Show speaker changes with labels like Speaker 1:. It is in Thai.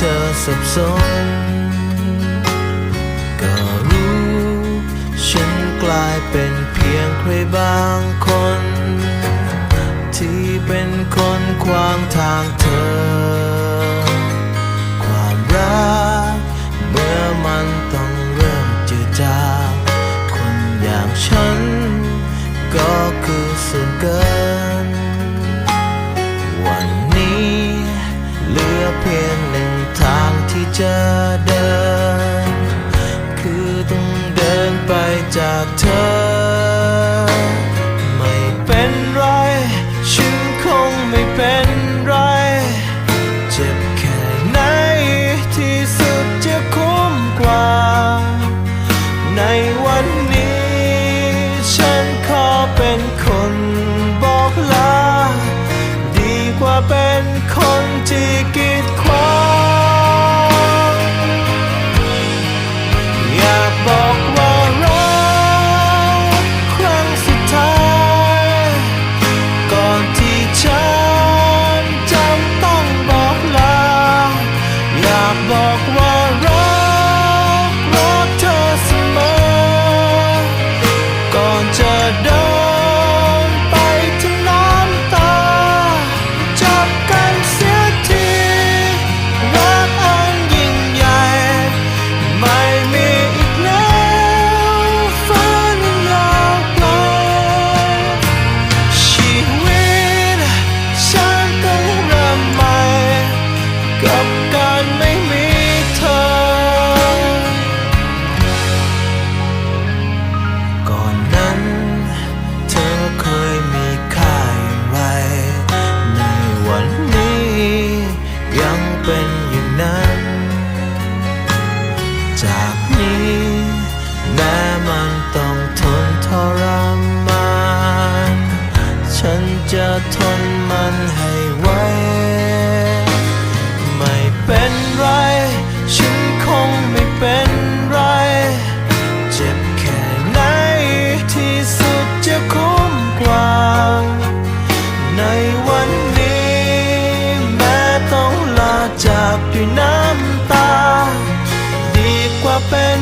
Speaker 1: ธอสับสน ก็รู้ ฉันกลายเป็นเพียงใครบางคน ที่เป็นคนขวางทางเธอ ความรักเมื่อมันต้องเริ่มจืดจางคนอย่างฉัน ก็คือส่วนเกิน วันนี้เหลือเพียง จะเดิน คือต้องเดินไปจากเธอ จากนี้ แม้มันต้องทนทรมาน ฉันจะทนมันให้ไหวไม่เป็นไร ฉันคงไม่เป็นไร เจ็บแค่ไหนที่สุดจะคุ้มกว่า ในวันนี้ แม้ต้องลาจากด้วยน้ำตา เป็น